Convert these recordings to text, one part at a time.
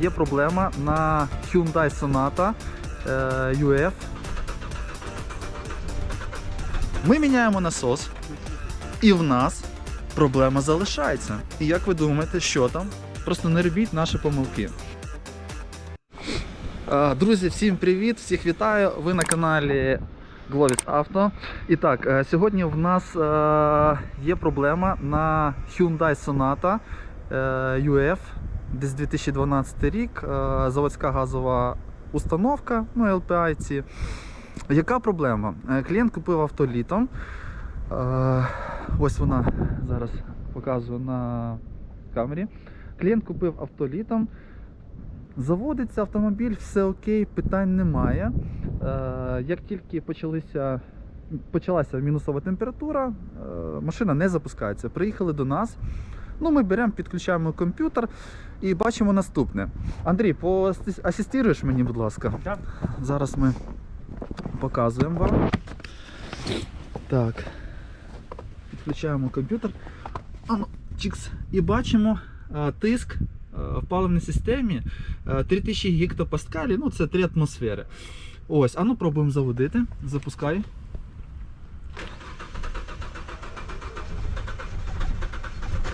є проблема на Hyundai Sonata е, UF. Ми міняємо насос, і в нас проблема залишається. І як ви думаєте, що там? Просто не робіть наші помилки. Е, Друзі, всім привіт! Всіх вітаю! Ви на каналі Glovis Auto. І так, е, сьогодні в нас є проблема на Hyundai Sonata UF, десь 2012 рік, е, заводська газова установка, ну LPI ці. Яка проблема? Е, Клієнт купив авто літом. Е, Ось вона зараз показую на камері. Клієнт купив авто літом. Заводиться автомобіль, все окей, питань немає. Як тільки почалися, почалася мінусова температура, машина не запускається. Приїхали до нас. Ну, ми беремо, підключаємо комп'ютер і бачимо наступне. Андрій, поасистуєш мені, будь ласка. Так. Зараз ми показуємо вам. Так. Підключаємо комп'ютер. Ану, чікс. І бачимо е, тиск е, в паливній системі е, 3000 гектопаскалів, ну це 3 атмосфери. Ось, а ну пробуємо заводити. Запускай.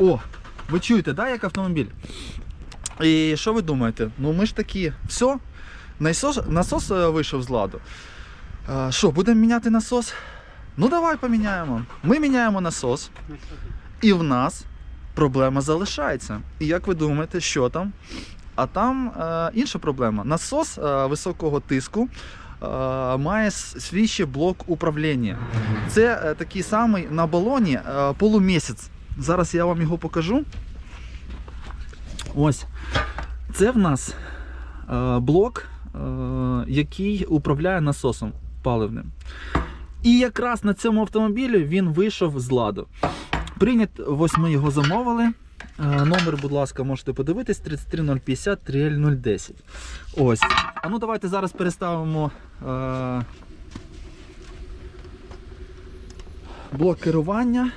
О, ви чуєте, да, як автомобіль? І що ви думаєте? Ну ми ж такі, все, насос, насос е, вийшов з ладу. Що, будемо міняти насос? Ну давай поміняємо. Ми міняємо насос, і в нас проблема залишається. І як ви думаєте, що там? А там е, інша проблема. Насос е, високого тиску е, має свій ще блок управління. Це е, такий самий на балоні е, полумісяць. Зараз я вам його покажу. Ось. Це в нас е, блок, е, який управляє насосом паливним. І якраз на цьому автомобілі він вийшов з ладу. Прийнят, ось ми його замовили. Е, Номер, будь ласка, можете подивитись 33050 3L010. Ось. А ну давайте зараз переставимо блок керування.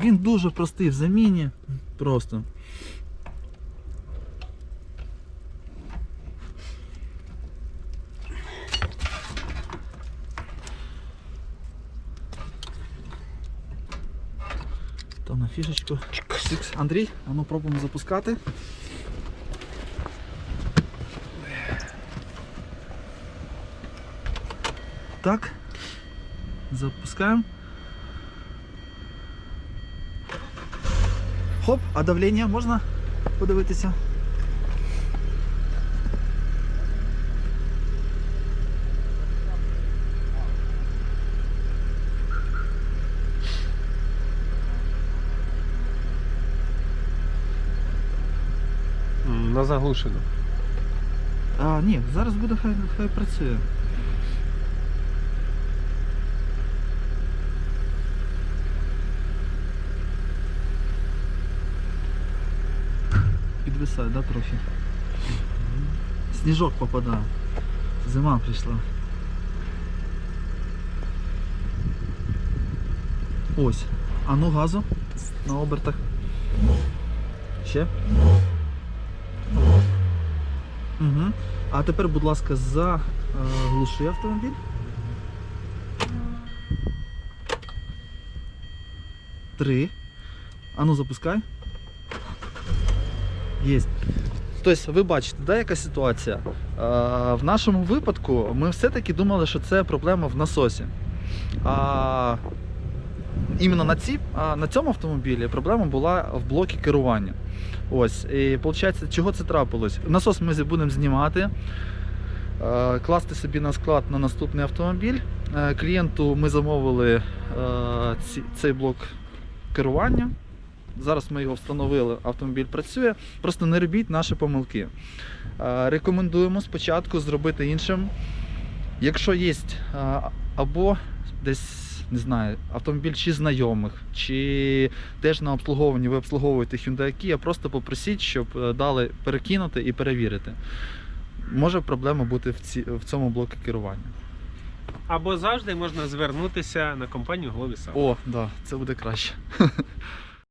Він дуже простий в заміні. Просто. Там на фішечку. Сікс. Андрій, а ну пробуємо запускати. Так. Запускаємо. Хоп, а давлення можна подивитися? На заглушену. А, ні, зараз буде хай, хай працює. Підвисає, да, трохи? Сніжок попадає. Зима прийшла. Ось. А ну газу на обертах. Ще. Угу. А тепер, будь ласка, заглуши автомобіль. Три. А ну запускай. Єсть. Тобто, ви бачите, да, яка ситуація? Е, в нашому випадку ми все-таки думали, що це проблема в насосі. А іменно на, ці, на цьому автомобілі проблема була в блокі керування. Ось, і виходить, чого це трапилось? Насос ми будемо знімати, е, класти собі на склад на наступний автомобіль. Е, Клієнту ми замовили цей блок керування. Зараз ми його встановили, автомобіль працює. Просто не робіть наші помилки. Е, Рекомендуємо спочатку зробити іншим. Якщо є е, або десь не знаю, автомобіль чи знайомих, чи теж на обслуговуванні ви обслуговуєте Hyundai Kia, просто попросіть, щоб е, дали перекинути і перевірити. Може проблема бути в, ці, в цьому блоку керування. Або завжди можна звернутися на компанію Гловісав. О, да, це буде краще.